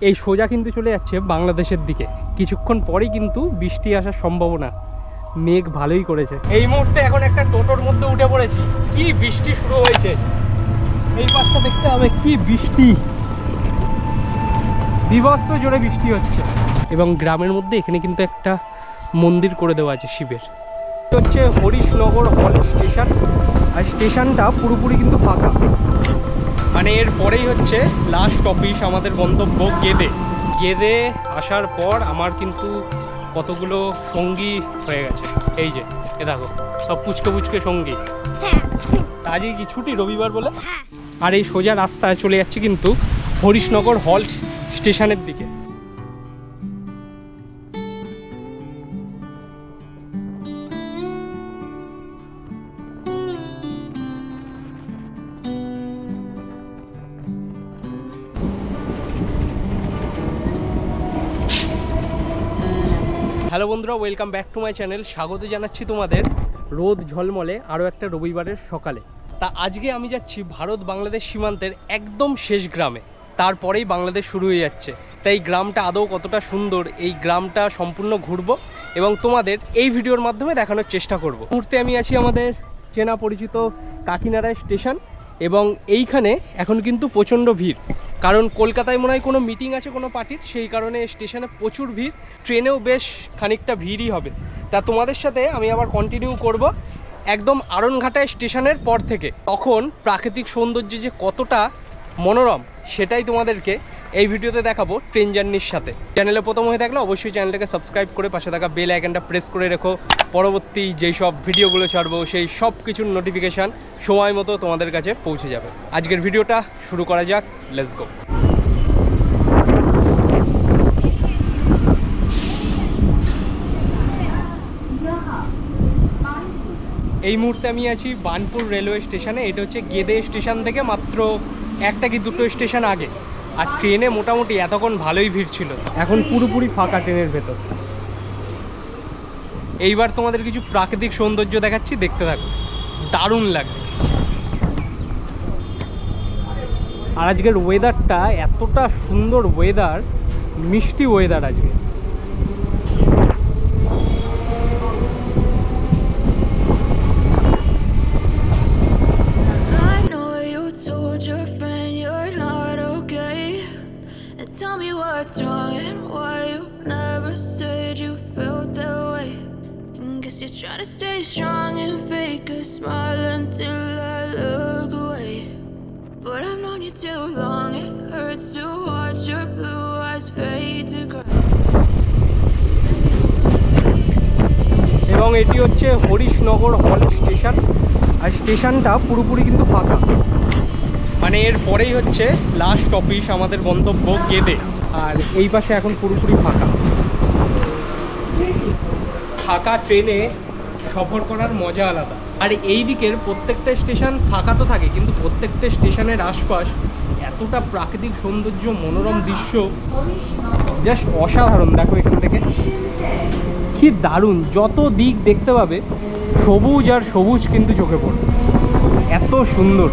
এই সোজা কিন্তু চলে যাচ্ছে বাংলাদেশের দিকে। কিছুক্ষণ পরেই কিন্তু বৃষ্টি আসার সম্ভাবনা। মেঘ ভালোই করেছে। এই মুহূর্তে এখন একটা টোটোর মধ্যে উঠে পড়েছি। কি বৃষ্টি শুরু হয়েছে? এই পাশটা দেখতে হবে কি বৃষ্টি। বিভৎস জোরে বৃষ্টি হচ্ছে। এবং গ্রামের মধ্যে এখানে কিন্তু একটা মন্দির করে দেওয়া আছে শিবের। হচ্ছে হরিশনগর হল স্টেশন। আর স্টেশনটা পুরোপুরি কিন্তু ফাঁকা। মানে এর পরেই হচ্ছে লাস্ট অফিস আমাদের গন্তব্য গেদে। গেদে আসার পর আমার কিন্তু কতগুলো সঙ্গী হয়ে গেছে। এই যে এ দেখো সব পুচকে পুচকে সঙ্গী। আজই তা আজকে কি ছুটি রবিবার বলে? হ্যাঁ। আর এই সোজা রাস্তায় চলে যাচ্ছে কিন্তু হরিশনগর হল্ট স্টেশনের দিকে। হ্যালো বন্ধুরা welcome back to my channel স্বাগত জানাচ্ছি তোমাদের রোদ ঝলমলে আরও একটা রবিবারের সকালে। তা আজকে আমি যাচ্ছি ভারত বাংলাদেশ সীমান্তের একদম শেষ গ্রামে। তারপরেই বাংলাদেশ শুরু হয়ে যাচ্ছে। তাই গ্রামটা আদৌ কতটা সুন্দর, এই গ্রামটা সম্পূর্ণ ঘুরবো এবং তোমাদের এই ভিডিওর মাধ্যমে দেখানোর চেষ্টা করব। মুহূর্তে আমি আছি আমাদের চেনা পরিচিত কাকিনাড়া স্টেশন। এবং এইখানে এখন কিন্তু প্রচণ্ড ভিড়। কারণ কলকাতায় মনে হয় কোনো মিটিং আছে কোনো পার্টির, সেই কারণে স্টেশনে প্রচুর ভিড়। ট্রেনেও বেশ খানিকটা ভিড়ই হবে। তা তোমাদের সাথে আমি আবার কন্টিনিউ করব একদম আরনঘাটা স্টেশনের পর থেকে। তখন প্রাকৃতিক সৌন্দর্য যে কতটা মনোরম, সেটাই তোমাদেরকে এই ভিডিওতে দেখাবো ট্রেন জার্নির সাথে। চ্যানেলে প্রথম হয়ে থাকলে অবশ্যই চ্যানেলটাকে সাবস্ক্রাইব করে পাশে থাকা বেল আইকনটা প্রেস করে রেখো। পরবর্তী যেই সব ভিডিওগুলো ছাড়বো, সেই সব কিছুর নোটিফিকেশান সময় মতো তোমাদের কাছে পৌঁছে যাবে। আজকের ভিডিওটা শুরু করা যাক। লেটস গো এই মুহূর্তে আমি আছি বানপুর রেলওয়ে স্টেশনে। এটা হচ্ছে গেদে স্টেশন থেকে মাত্র একটা কি দুটো স্টেশন আগে। আর ট্রেনে মোটামুটি এতক্ষণ ভালোই ভিড় ছিল। এখন পুরোপুরি ফাঁকা ট্রেনের ভেতর। এইবার তোমাদের কিছু প্রাকৃতিক সৌন্দর্য দেখাচ্ছি। দেখতে থাকো। দারুণ লাগবে আর আজকের ওয়েদারটা এতটা সুন্দর ওয়েদার মিষ্টি ওয়েদার আজকে। Trying to stay strong and fake a smile until I look away. But I've known you too long, it hurts to watch your blue eyes fade to gray. এবং এটি হচ্ছে হরিশনগর হল স্টেশন আর স্টেশনটা পুরোপুরি কিন্তু ফাঁকা মানে এর পরেই হচ্ছে লাস্ট অফিস আমাদের গন্তব্য গেদে আর এই পাশে এখন পুরোপুরি ফাঁকা ফাঁকা ট্রেনে সফর করার মজা আলাদা। আর এই দিকের প্রত্যেকটা স্টেশন ফাঁকা তো থাকে, কিন্তু প্রত্যেকটা স্টেশনের আশপাশ এতটা প্রাকৃতিক সৌন্দর্য, মনোরম দৃশ্য জাস্ট অসাধারণ। দেখো এখান থেকে। কি দারুণ। যত দিক দেখতে পাবে, সবুজ আর সবুজ কিন্তু চোখে পড়বে। এত সুন্দর।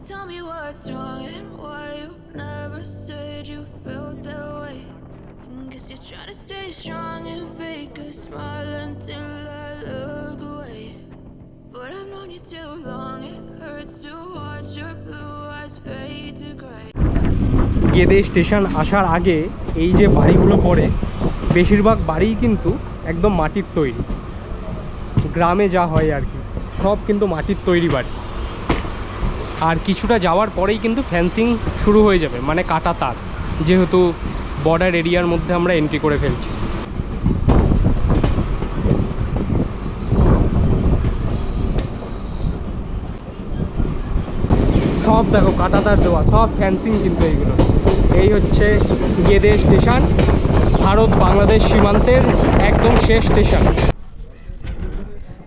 Tell me what's wrong and why you never said you felt that way. Guess you're trying to stay strong and fake a smile until I look away. But I've known you too long, it hurts to watch your blue eyes fade to gray. Gede station আসার আগে এই যে বাড়িগুলো পড়ে বেশিরভাগ বাড়িই কিন্তু একদম মাটির তৈরি গ্রামে যা হয় আর কি সব কিন্তু মাটির তৈরি বাড়ি আর কিছুটা যাওয়ার পরেই কিন্তু ফ্যান্সিং শুরু হয়ে যাবে মানে কাটা তার, যেহেতু বর্ডার এরিয়ার মধ্যে আমরা এন্ট্রি করে ফেলছি। সব দেখো কাটাতার দেওয়া, সব ফ্যান্সিং কিন্তু এইগুলো। এই হচ্ছে গেদে স্টেশন, ভারত বাংলাদেশ সীমান্তের একদম শেষ স্টেশন।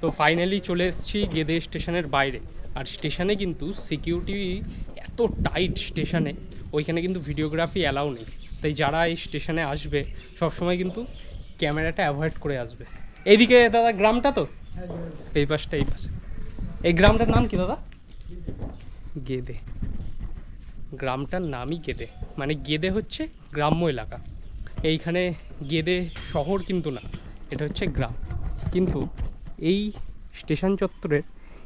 তো ফাইনালি চলে এসেছি গেদে স্টেশনের বাইরে। আর স্টেশনে কিন্তু সিকিউরিটি এত টাইট স্টেশনে, ওইখানে কিন্তু ভিডিওগ্রাফি অ্যালাউ নেই। তাই যারা এই স্টেশনে আসবে, সবসময় কিন্তু ক্যামেরাটা অ্যাভয়েড করে আসবে। এইদিকে দাদা, গ্রামটা তো? এই পাশটা, এই পাশে। এই গ্রামটার নাম কি দাদা? গেদে। গ্রামটার নামই গেদে। মানে গেদে হচ্ছে গ্রাম্য এলাকা। এইখানে গেদে শহর কিন্তু না, এটা হচ্ছে গ্রাম। কিন্তু এই স্টেশন চত্বরের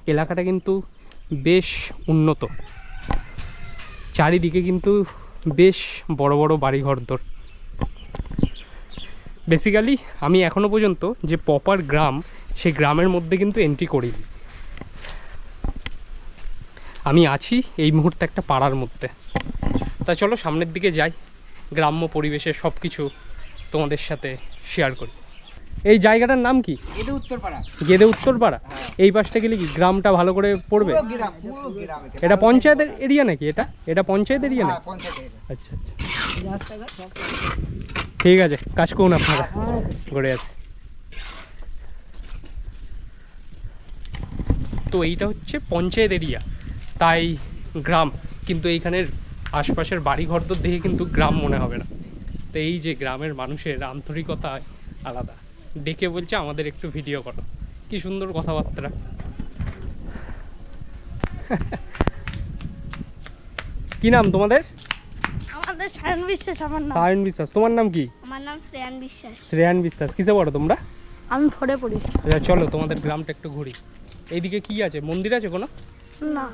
এলাকাটা কিন্তু বেশ উন্নত। চারিদিকে কিন্তু বেশ বড় বড় বাড়িঘর দর বেসিক্যালি আমি এখনও পর্যন্ত যে প্রপার গ্রাম, সেই গ্রামের মধ্যে কিন্তু এন্ট্রি করিনি। আমি আছি এই মুহূর্তে একটা পাড়ার মধ্যে। তা চলো সামনের দিকে যাই, গ্রাম্য পরিবেশের সব কিছু তোমাদের সাথে শেয়ার করি। এই জায়গাটার নাম কি? এটা উত্তরপাড়া। গেদে উত্তরপাড়া? এই পাশটা গেলে কি গ্রামটা ভালো করে পড়বে। এটা। পঞ্চায়েতের এরিয়া নাকি এটা? এটা পঞ্চায়েত এরিয়া হ্যাঁ, area। আচ্ছা আচ্ছা। ঠিক আছে কাজ করুন আপনারা। ঘুরে আছে তো এইটা হচ্ছে পঞ্চায়েত এরিয়া তাই গ্রাম। কিন্তু এইখানের আশপাশের বাড়িঘর তো দেখে কিন্তু গ্রাম মনে হবে না। তো এই যে গ্রামের মানুষের আন্তরিকতা আলাদা। ডেকে বলছে আমাদের একটু ভিডিও করো। কি সুন্দর কথাবার্তা। কি নাম তোমাদের? আমাদের সায়ন বিশ্বাস আমার নাম। সায়ন বিশ্বাস। তোমার নাম কি? আমার নাম শ্রেয়ান বিশ্বাস। শ্রেয়ান বিশ্বাস। কিসে পড়ো তোমরা? আমি ফোরে পড়ি। আচ্ছা, চলো তোমাদের গ্রামটা একটু ঘুরি। এইদিকে কি আছে? মন্দির আছে কোনো? না।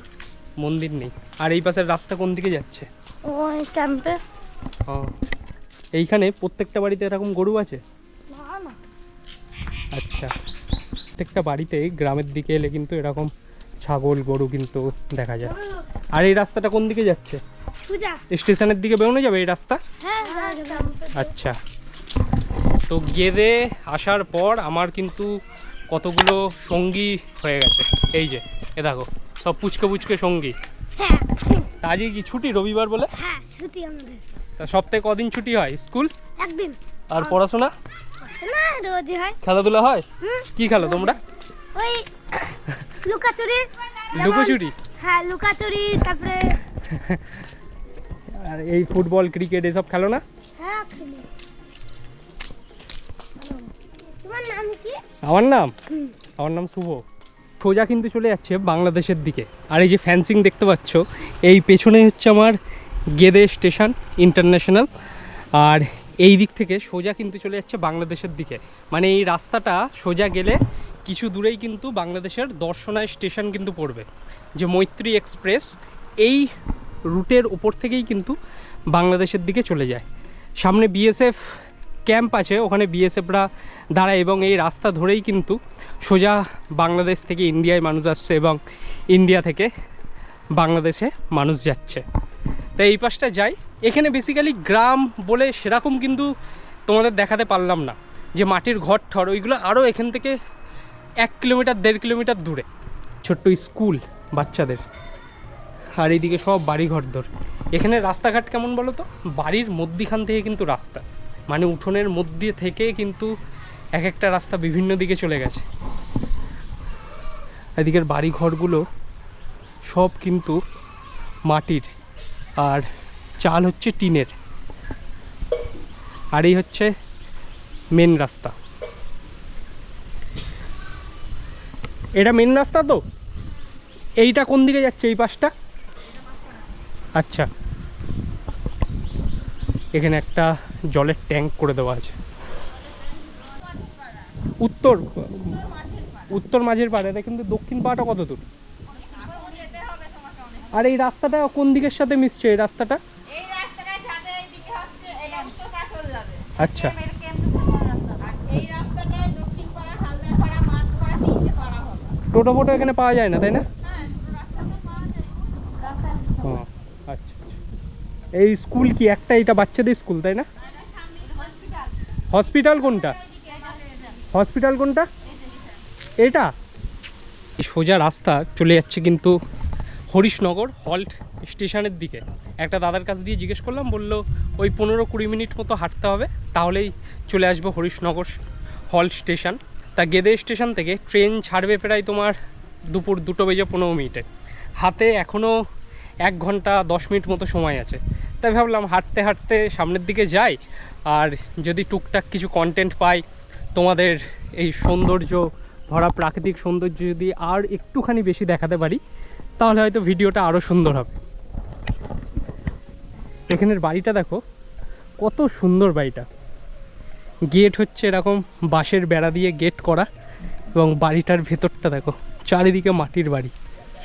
মন্দির নেই। আর এই পাশের রাস্তা কোন দিকে যাচ্ছে? ওই ক্যাম্পে ও। এইখানে প্রত্যেকটা বাড়িতে এরকম গরু আছে? আচ্ছা। প্রত্যেকটা বাড়িতে গ্রামের দিকে এলে কিন্তু এরকম ছাগল গরু কিন্তু দেখা যায়। আর এই রাস্তাটা কোন দিকে যাচ্ছে? স্টেশনের দিকে বেরোনো যাবে এই রাস্তা? হ্যাঁ আচ্ছা। তো গেদে আসার পর আমার কিন্তু কতগুলো সঙ্গী হয়ে গেছে। এই যে এ দেখো সব পুচকে পুচকে সঙ্গী। হ্যাঁ। আজকে কি ছুটি রবিবার বলে? হ্যাঁ ছুটি আমাদের। তা সপ্তাহে কদিন ছুটি হয় স্কুল? একদিন। আর পড়াশোনা? না রোজই হয়। খেলাধুলা হয়? কি খেলো তোমরা? ওই লুকাচুরি। লুকোচুরি? হ্যাঁ লুকাচুরি তারপরে আর এই ফুটবল ক্রিকেট এসব খেলো না? হ্যাঁ খেলি। তোমার নাম কি? আমার নাম? আমার নাম শুভ। সোজা কিন্তু চলে যাচ্ছে বাংলাদেশের দিকে। আর এই যে ফ্যান্সিং দেখতে পাচ্ছ এই পেছনে হচ্ছে আমার গেদে স্টেশন ইন্টারন্যাশনাল। আর এই দিক থেকে সোজা কিন্তু চলে যাচ্ছে বাংলাদেশের দিকে। মানে এই রাস্তাটা সোজা গেলে কিছু দূরেই কিন্তু বাংলাদেশের দর্শনায় স্টেশন কিন্তু পড়বে। যে মৈত্রী এক্সপ্রেস, এই রুটের ওপর থেকেই কিন্তু বাংলাদেশের দিকে চলে যায়। সামনে বিএসএফ ক্যাম্প আছে, ওখানে বিএসএফরা দাঁড়ায় এবং এই রাস্তা ধরেই কিন্তু সোজা বাংলাদেশ থেকে ইন্ডিয়ায় মানুষ আসছে এবং ইন্ডিয়া থেকে বাংলাদেশে মানুষ যাচ্ছে। তাই এই পাশটা যাই। এখানে বেসিক্যালি গ্রাম বলে সেরকম কিন্তু তোমাদের দেখাতে পারলাম না। যে মাটির ঘর ঠর, ওইগুলো আরও এখান থেকে এক কিলোমিটার, দেড় কিলোমিটার দূরে। ছোট্ট স্কুল বাচ্চাদের। আর এইদিকে সব বাড়ি ঘরদর এখানে রাস্তাঘাট কেমন বলো তো? বাড়ির মধ্যিখান থেকে কিন্তু রাস্তা। মানে উঠোনের মধ্যে থেকে কিন্তু এক একটা রাস্তা বিভিন্ন দিকে চলে গেছে। এদিকের বাড়ি ঘরগুলো সব কিন্তু মাটির। আর চাল হচ্ছে টিনের। আর এই হচ্ছে মেন রাস্তা। এটা মেন রাস্তা তো? এইটা কোন দিকে যাচ্ছে এই পাশটা? আচ্ছা। এখানে একটা জলের ট্যাঙ্ক করে দেওয়া আছে। উত্তর উত্তর মাঝের পাড়ে, এটা কিন্তু দক্ষিণ পাড়াটা কত দূর? আর এই রাস্তাটা কোন দিকের সাথে মিশছে? এই রাস্তাটা যাবে এইদিকে হচ্ছে এই উত্তরটা চলে যাবে আচ্ছা আর এই রাস্তাটা দক্ষিণ পাড়া হালদার পাড়া মাছ পাড়া তিনটে পাড়া হবে টোটো ফোটো এখানে পাওয়া যায় না, তাই না? আচ্ছা আচ্ছা। এই স্কুল কি? একটা এটা বাচ্চাদের স্কুল, তাই না? হসপিটাল কোনটা? হসপিটাল কোনটা? এটা? সোজা রাস্তা চলে যাচ্ছে কিন্তু হরিশনগর হল্ট স্টেশনের দিকে। একটা দাদার কাছ দিয়ে জিজ্ঞেস করলাম, বলল, ওই পনেরো কুড়ি মিনিট মতো হাঁটতে হবে, তাহলেই চলে আসব হরিশনগর হল্ট স্টেশন। তা গেদে স্টেশন থেকে ট্রেন ছাড়বে প্রায় তোমার দুপুর দুটো বেজে পনেরো মিনিটে। হাতে এখনও এক ঘণ্টা দশ মিনিট মতো সময় আছে। তাই ভাবলাম হাঁটতে হাঁটতে সামনের দিকে যাই, আর যদি টুকটাক কিছু কন্টেন্ট পাই, তোমাদের এই সৌন্দর্য, ভরা প্রাকৃতিক সৌন্দর্য যদি আর একটুখানি বেশি দেখাতে পারি তাহলে হয়তো ভিডিওটা আরও সুন্দর হবে। এখানের বাড়িটা দেখো, কত সুন্দর বাড়িটা। গেট হচ্ছে এরকম বাঁশের বেড়া দিয়ে গেট করা এবং বাড়িটার ভেতরটা দেখো, চারিদিকে মাটির বাড়ি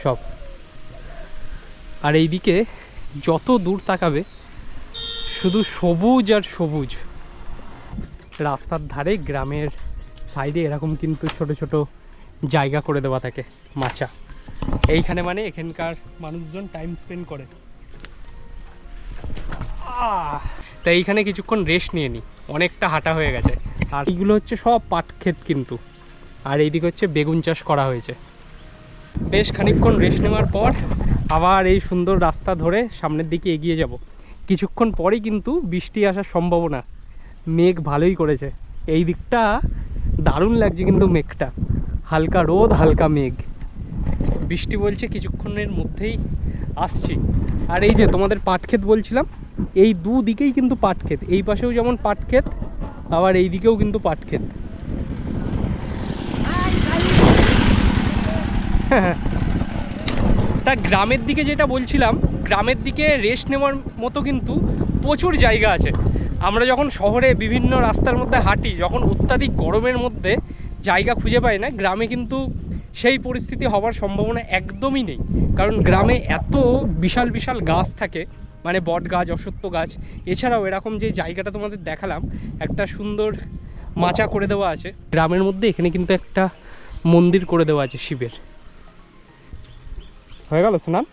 সব। আর এইদিকে যত দূর তাকাবে, শুধু সবুজ আর সবুজ। রাস্তার ধারে গ্রামের সাইডে এরকম কিন্তু ছোট ছোট জায়গা করে দেওয়া থাকে, মাচা। এইখানে মানে এখানকার মানুষজন টাইম স্পেন্ড করে! তাই এইখানে কিছুক্ষণ রেস্ট নিয়ে নিই অনেকটা হাঁটা হয়ে গেছে। আর এইগুলো হচ্ছে সব পাট ক্ষেত কিন্তু। আর এইদিকে হচ্ছে বেগুন চাষ করা হয়েছে। বেশ খানিকক্ষণ রেস্ট নেওয়ার পর আবার এই সুন্দর রাস্তা ধরে সামনের দিকে এগিয়ে যাব। কিছুক্ষণ পরেই কিন্তু বৃষ্টি আসার সম্ভাবনা। মেঘ ভালোই করেছে। এই দিকটা দারুণ লাগছে কিন্তু মেঘটা। হালকা রোদ, হালকা মেঘ। বৃষ্টি বলছে কিছুক্ষণের মধ্যেই আসছি। আর এই যে তোমাদের পাট ক্ষেত বলছিলাম, এই দুদিকেই কিন্তু পাট ক্ষেত এই পাশেও যেমন পাট ক্ষেত আবার এই দিকেও কিন্তু পাট ক্ষেত তা গ্রামের দিকে যেটা বলছিলাম, গ্রামের দিকে রেস্ট নেওয়ার মতো কিন্তু প্রচুর জায়গা আছে। আমরা যখন শহরে বিভিন্ন রাস্তার মধ্যে হাঁটি, যখন অত্যাধিক গরমের মধ্যে জায়গা খুঁজে পাই না, গ্রামে কিন্তু সেই পরিস্থিতি হওয়ার সম্ভাবনা একদমই নেই। কারণ গ্রামে এত বিশাল বিশাল গাছ থাকে মানে বট গাছ অশ্বত্থ গাছ। এছাড়াও এরকম যে জায়গাটা তোমাদের দেখালাম, একটা সুন্দর মাচা করে দেওয়া আছে। গ্রামের মধ্যে এখানে কিন্তু একটা মন্দির করে দেওয়া আছে শিবের। হয়ে গেল স্নান?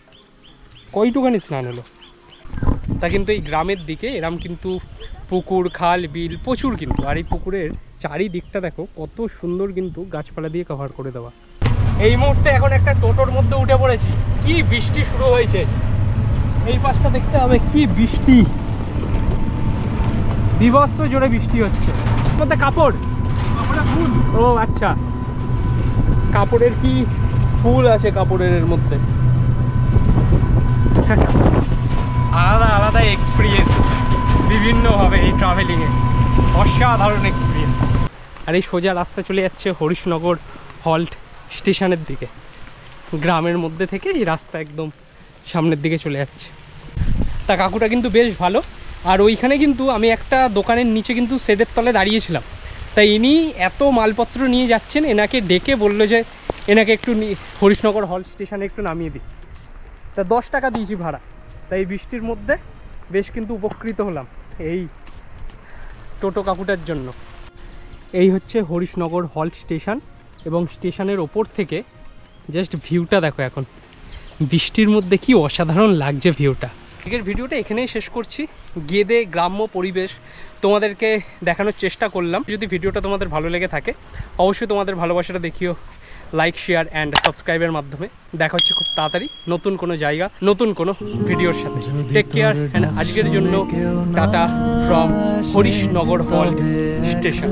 কয়টুখানি স্নান হলো? তা কিন্তু এই গ্রামের দিকে এরম কিন্তু পুকুর, খাল, বিল, প্রচুর কিন্তু। আর এই পুকুরের চারিদিকটা দেখো, কত সুন্দর কিন্তু গাছপালা দিয়ে কভার করে দেওয়া। এই মুহূর্তে এখন একটা টোটোর মধ্যে উঠে পড়েছি। কি বৃষ্টি শুরু হয়েছে? এই পাশটা দেখতে হবে, কি বৃষ্টি। বিভৎস জোরে বৃষ্টি হচ্ছে। মধ্যে কাপড়। ও আচ্ছা। কাপড়ের কি ফুল আছে কাপড়ের মধ্যে? আলাদা আলাদা এক্সপিরিয়েন্স বিভিন্নভাবে এই ট্রাভেলিংয়ে অসাধারণ এক্সপিরিয়েন্স আর এই সোজা রাস্তা চলে যাচ্ছে হরিশনগর হল্ট। স্টেশনের দিকে। গ্রামের মধ্যে থেকে এই রাস্তা একদম সামনের দিকে চলে যাচ্ছে। তা কাকুটা কিন্তু বেশ ভালো। আর ওইখানে কিন্তু আমি একটা দোকানের নিচে কিন্তু সেদের তলে দাঁড়িয়েছিলাম। তাই ইনি এত মালপত্র নিয়ে যাচ্ছেন, এনাকে ডেকে বলল যে, এনাকে একটু হরিশনগর হল স্টেশনে একটু নামিয়ে দিই। তা দশ টাকা দিয়েছি ভাড়া। তাই বৃষ্টির মধ্যে বেশ কিন্তু উপকৃত হলাম এই টোটো কাকুটার জন্য। এই হচ্ছে হরিশনগর হল স্টেশন। এবং স্টেশনের ওপর থেকে জাস্ট ভিউটা দেখো এখন। বৃষ্টির মধ্যে কি অসাধারণ লাগছে ভিউটা। আজকের ভিডিওটা এখানেই শেষ করছি। গেদে গ্রাম্য পরিবেশ। তোমাদেরকে দেখানোর চেষ্টা করলাম। যদি ভিডিওটা তোমাদের ভালো লেগে থাকে, অবশ্যই তোমাদের ভালোবাসাটা দেখিও। লাইক শেয়ার অ্যান্ড সাবস্ক্রাইবের মাধ্যমে। দেখা হচ্ছে খুব তাড়াতাড়ি নতুন কোনো জায়গা, নতুন কোনো ভিডিওর সাথে। টেক কেয়ার অ্যান্ড আজকের জন্য টাটা ফ্রম হরিশনগর হল স্টেশন